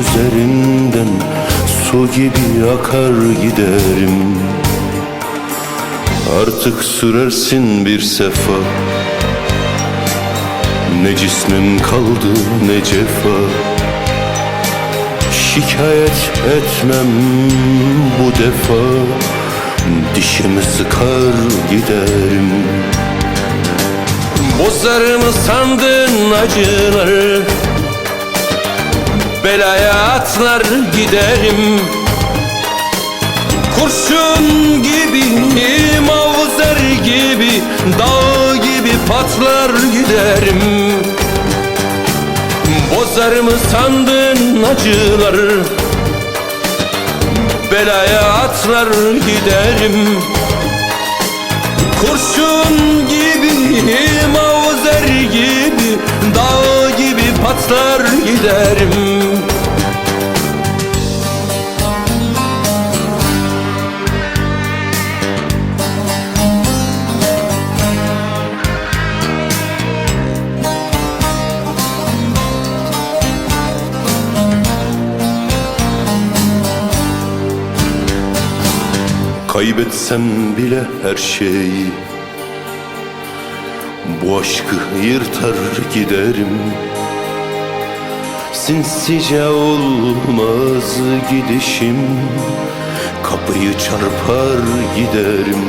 üzerinden Su gibi akar giderim. Artık sürersin bir sefa. Ne cismim kaldı ne cefa. Şikayet etmem bu defa. Dişimi sıkar giderim. Bozar mı sandın acıları Belaya atlar giderim. Kurşun gibi, mavzer gibi Dağ gibi patlar giderim. Bozar mı sandın acıları Belaya atlar giderim. Kurşun gibi, mavzer gibi Dağ gibi patlar giderim Kaybetsem bile her şeyi Bu aşkı yırtar giderim. Sinsice olmaz gidişim. Kapıyı çarpar giderim